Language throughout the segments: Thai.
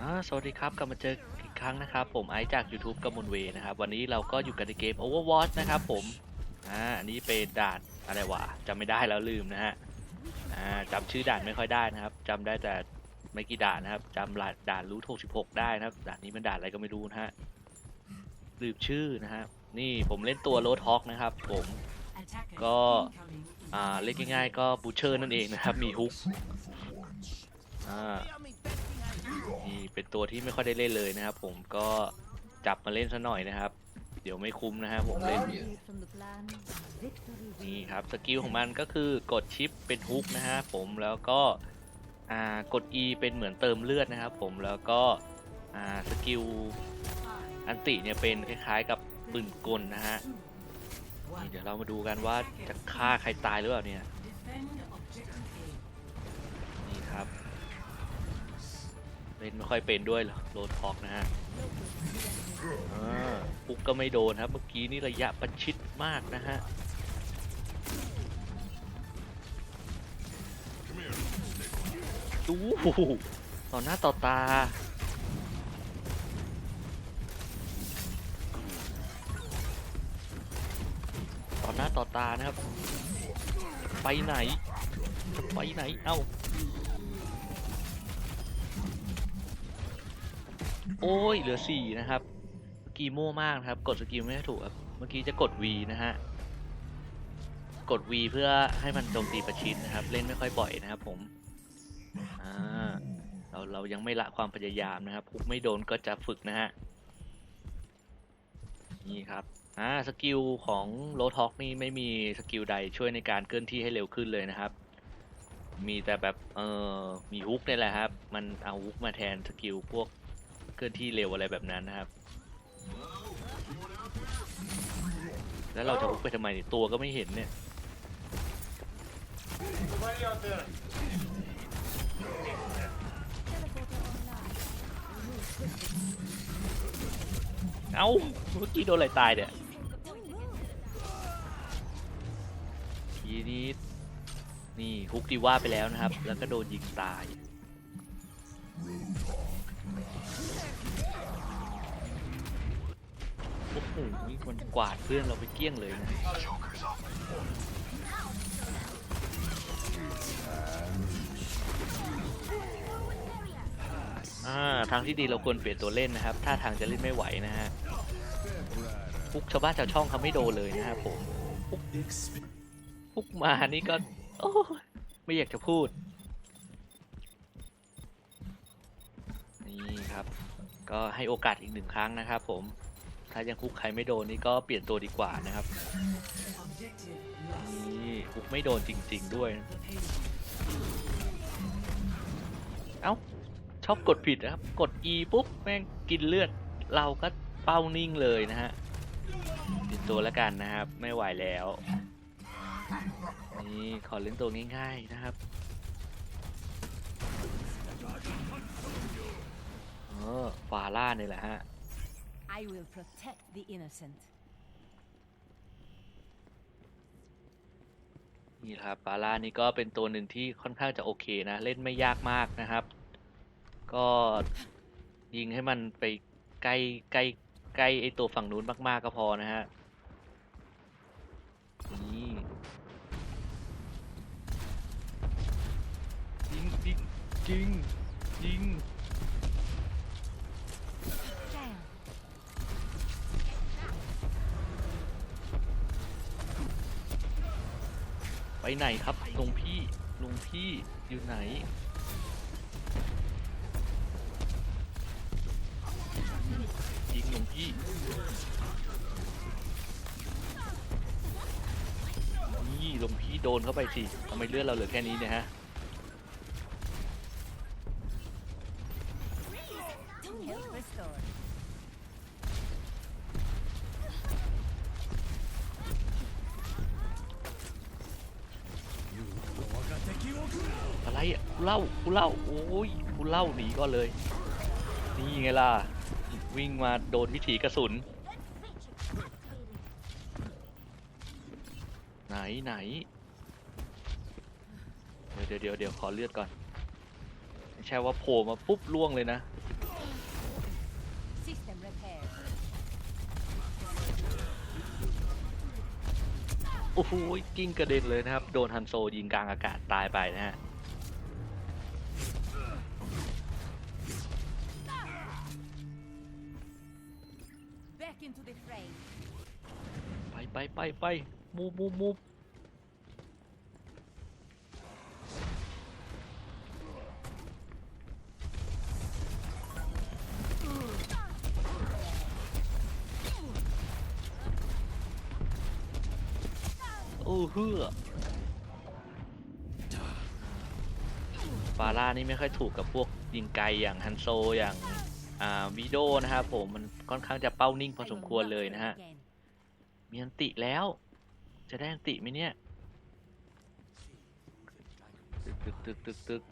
อ่าสวัสดีครับกลับมาเจออีกครั้งนะครับ ผมไอซ์จาก YouTube กมลเวนะครับ วันนี้เราก็อยู่กันในเกม Overwatch นะครับผมอ่าอันนี้เป็นด่านอะไรวะจำไม่ได้แล้วลืมนะฮะอ่าจำชื่อด่านไม่ค่อยได้นะครับจำได้แต่ไม่กี่ด่านนะครับจำด่านรูท66 ได้นะครับด่านนี้มันด่านอะไรก็ไม่รู้นะฮะลืมชื่อนะฮะนี่ผมเล่นตัวโรดฮอกนะครับ ผมก็อ่าเล่นง่ายๆก็บูเชอร์นั่นเองนะครับมีฮุกอ่า นี่เป็นตัวที่ไม่ค่อยได้เล่นเลยนะครับ ผมก็จับมาเล่นซะหน่อยนะครับ เดี๋ยวไม่คุ้มนะครับผมเล่นนี่ครับสกิลของมันก็คือกดชิปเป็นฮุกนะฮะผมแล้วก็อ่ากด E เป็นเหมือนเติมเลือดนะครับ ผมแล้วก็อ่าสกิลอันติเนี่ยเป็นคล้ายๆกับปืนกลนะฮะนี่เดี๋ยวเรามาดูกันว่าจะฆ่าใครตายหรือเปล่าเนี่ย เล่นไม่ค่อยเป็นด้วยเหรอโดท็อกนะฮะอ่าปุ๊กก็ไม่โดนครับ เมื่อกี้นี่ระยะประชิดมากนะฮะดูต่อหน้าต่อตาต่อหน้าต่อตานะครับ ไปไหน ไปไหน เอ้า โอ้ยเหลือสี่นะครับเมื่อกี้โม่มากนะครับ กดสกิลไม่ถูกครับเมื่อกี้จะกด V นะฮะกด V เพื่อให้มันโจมตีประชิดนะครับ เล่นไม่ค่อยบ่อยนะครับผมอ่าเราเรายังไม่ละความพยายามนะครับพุกไม่โดนก็จะฝึกนะฮะนี่ครับอ่าสกิลของโรท็อกนี่ไม่มีสกิลใดช่วยในการเคลื่อนที่ให้เร็วขึ้นเลยนะครับ มีแต่แบบเออมีฮุกนี่แหละครับ มันเอาฮุกมาแทนสกิลพวก เคลื่อนที่เร็วอะไรแบบนั้นนะครับ แล้วเราจะฮุกไปทำไมเนี่ยตัวก็ไม่เห็นเนี่ยเอ้าเมื่อกี้โดนอะไรตายเนี่ยทีนี้นี่ฮุกดีว่าไปแล้วนะครับ แล้วก็โดนยิงตาย อ้โหนี่มันกวาดเพื่อนเราไปเกลี้ยงเลยนะทางที่ดีเราควรเปลี่ยนตัวเล่นนะครับ ถ้าทางจะเล่นไม่ไหวนะฮะพุกชาวบ้านชาวช่องเขาไม่โดนเลยนะครับผมพุกพุกมานี่ก็ไม่อยากจะพูด นี่ครับ ก็ให้โอกาสอีกหนึ่งครั้งนะครับผม ถ้ายังคุกใครไม่โดนนี่ก็เปลี่ยนตัวดีกว่านะครับนี่คุกไม่โดนจริง ๆ ด้วย เอ้าชอบกดผิดนะครับ กด E ปุ๊บแม่งกินเลือด เราก็เป้านิ่งเลยนะฮะเปลี่ยนตัวแล้วกันนะครับ ไม่ไหวแล้วนี่ขอเล่นตัวง่ายๆนะครับเออฟาร่าเนี่ยแหละฮะ I will protect the innocent. นี่ครับฟาร่านี่ก็เป็นตัวหนึ่งที่ค่อนข้างจะโอเคนะ เล่นไม่ยากมากนะครับ ก็ยิงให้มันไปใกล้ใกล้ใกล้ไอตัวฝั่งนู้นมากๆก็พอนะฮะนี่ยิงยิงยิงยิง ไปไหนครับลุงพี่ลุงพี่อยู่ไหน ยิงลุงพี่ นี่ลุงพี่โดนเข้าไปสิทำไมเลือดเราเหลือแค่นี้เนี่ยฮะ กูเล่ากูเล่าโอ้ยกูเล่าหนีก็เลย นี่ไงล่ะ วิ่งมาโดนวิถีกระสุน ไหนไหนเดี๋ยวเดี๋ยวเดี๋ยวขอเลือดก่อนแช่ว่าโผล่มาปุ๊บล่วงเลยนะโอ้โหกิ้งกระเด็นเลยนะครับ โดนฮันโซยิงกลางอากาศตายไปนะฮะ ไปไปมูมูมูโอ้เฮือฟาร่านี่ไม่ค่อยถูกกับพวกยิงไกลอย่างฮันโซอย่างอ่าวิโดนะครับผมมันค่อนข้างจะเป้านิ่งพอสมควรเลยนะฮะ มีอันติแล้ว จะได้อันติไหมเนี่ย ตึกตึกตึกตึกตึก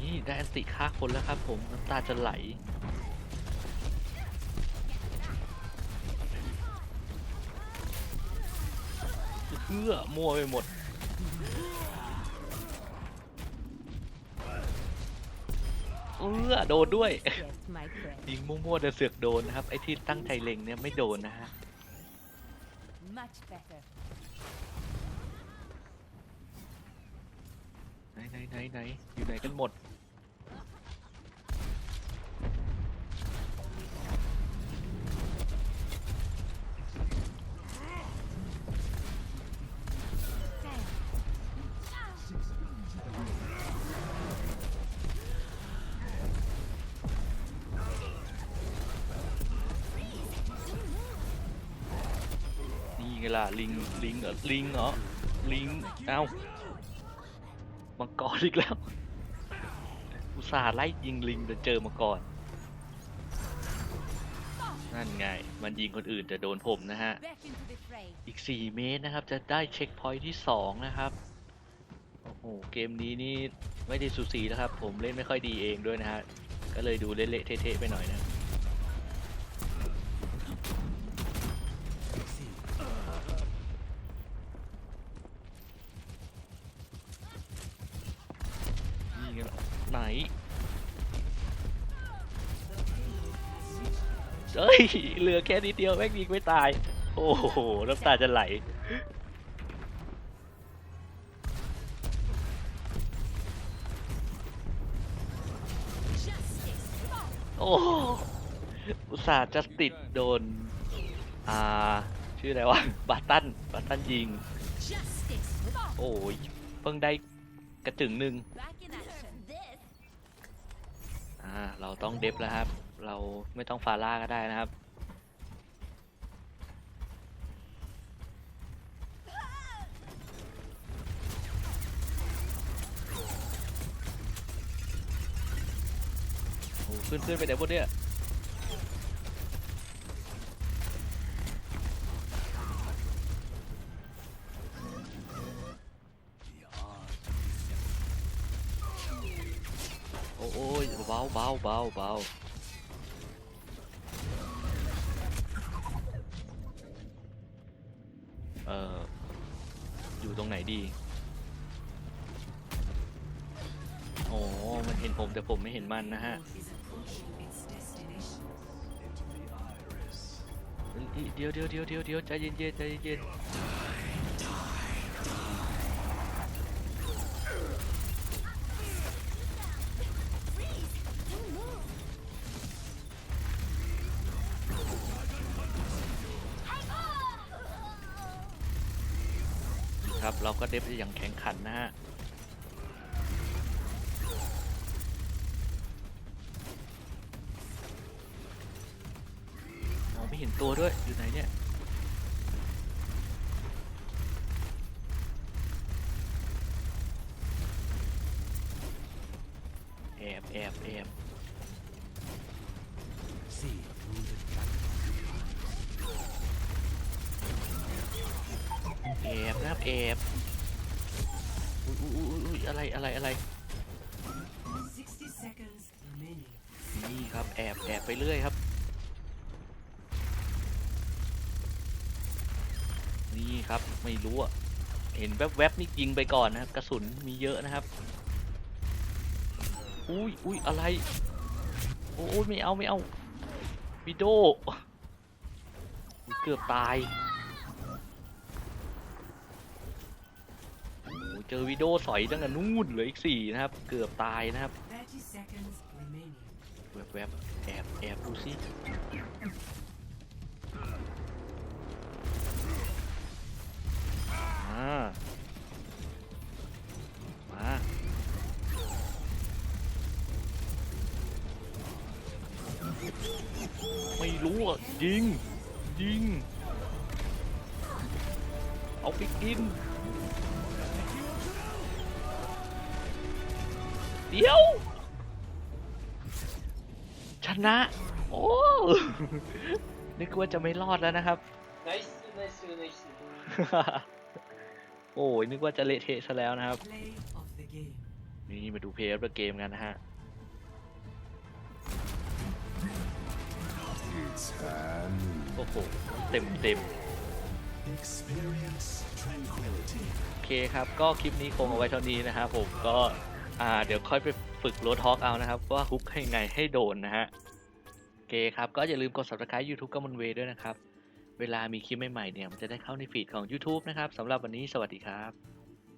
นี่ได้อันติฆ่าคนแล้วครับผมน้ำตาจะไหลเพื่อมั่วไปหมด เออโดนด้วย Yes, my friend. ยิงมั่วๆแต่เสือกโดนนะครับ ไอ้ที่ตั้งใจเล็งเนี่ยไม่โดนนะฮะ Much better. ไหนไหนไหนไหนอยู่ไหนกันหมด งล่ะลิงลิงเหรอลิงเหรอลิงเอ้ามังกรอีกแล้ว อุตส่าห์ไล่ยิงลิงแต่เจอมังกรนั่นไง มันยิงคนอื่นแต่โดนผมนะฮะ อีก 4 เมตรนะครับ จะได้เช็คพอยท์ที่ 2 นะครับ โอ้โห เกมนี้นี่ไม่ได้สูสีนะครับ ผมเล่นไม่ค่อยดีเองด้วยนะฮะ ก็เลยดูเละๆเทะๆไปหน่อยนะ นี่ไงล่ะไหนเฮ้ยเหลือแค่นิดเดียวแม่งยิงไม่ตาย โอ้โหน้ำตาจะไหลโอ้โหอุตส่าห์จะติดโดน อ่า ชื่ออะไรวะ บาตัน บาตันยิง โอ้ย เพิ่งได้กระจึงหนึ่ง อ่าเราต้องเดฟแล้วครับ เราไม่ต้องฟาร่าก็ได้นะครับโอ้ขึ้นขึ้นไปไหนพวกเนี้ยโอ้โอ้ย เบาเบาเบาเบาเอ่อ อยู่ตรงไหนดี โอ้ มันเห็นผมแต่ผมไม่เห็นมันนะฮะเดี๋ยวเดี๋ยวเดี๋ยวเดี๋ยวเดี๋ยวใจเย็นๆใจเย็นๆ ครับ เราก็เดฟอย่างแข็งขันนะฮะมองไม่เห็นตัวด้วยอยู่ไหนเนี่ย แอบแอบแอบแอบ นะครับแอบอุ้ยอุ้ยอุ้ยอะไรอะไรอะไรนี่ครับแอบแอบไปเรื่อยครับ นี่ครับไม่รู้อะเห็นแวบๆนี่ยิงไปก่อนนะครับ กระสุนมีเยอะนะครับ อุ้ยอุ้ยอะไร โอ้ยไม่เอาไม่เอาวิดโดอุ๊ยเกือบตาย เจอวิโดสอยตั้งแต่นู่นเหลืออีกสี่นะครับ เกือบตายนะครับแวบแวบแอบแอบดูสิมามาไม่รู้อะยิง เดี๋ยว ชนะ โอ้ นึกว่าจะไม่รอดแล้วนะครับ Nice, nice, nice. โอ้ยนึกว่าจะเละเทะซะแล้วนะครับ Play of the game. นี่มาดูเพลย์เกมกันนะฮะโอ้โห เต็มเต็ม Experience tranquility. โอเคครับ ก็คลิปนี้คงเอาไว้เท่านี้นะครับผมก็ อ่าเดี๋ยวค่อยไปฝึกโรดฮอกเอานะครับว่าฮุกยังไงให้โดนนะฮะโอเคครับก็อย่าลืมกด subscribe YouTube กัมมอนเวด้วยนะครับ เวลามีคลิปใหม่ๆเนี่ยมันจะได้เข้าในฟีดของ YouTube นะครับสำหรับวันนี้สวัสดีครับ